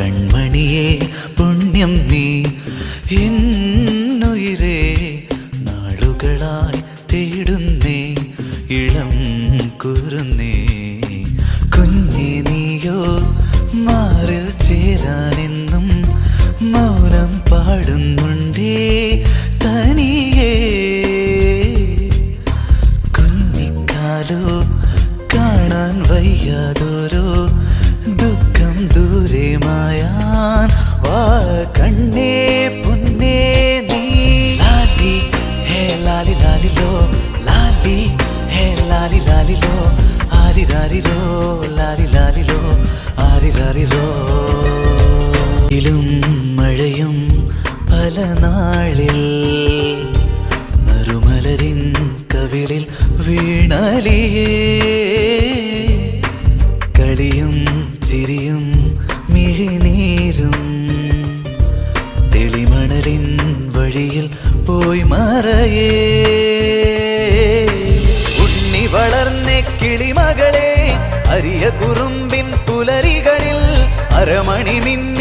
കൺമണിയെ പുണ്യം നീ. എന്നുയിരേ നാളുകളായി തേടുന്നേ ഇളം കുറുന്നേ. കുഞ്ഞെ നീയോ മാറിൽ ചേരാനെന്നും മൗനം പാടുന്നുണ്ടേ തനിയേ. കുഞ്ഞിക്കാലോ കാണാൻ വയ്യാതൊരു ലാലിലോ ലാലി ഹേ ലാലി ലാലിലോ ആരിരാരിരോ ലാലി ലാലിലോ ആരിരാരിരോ ഇലും മഴയും പല നാളിൽ മറുമലരിൻ കവിളിൽ വീണലിയേ. കളിയും ചിരിയും മിഴിനീരും തെളിമണലിൻ വഴിയിൽ പോയി മറയേ. കിളിമകളെ അരിയ കുറുമ്പിൻ പുലരികളിൽ അരമണി മിന്നി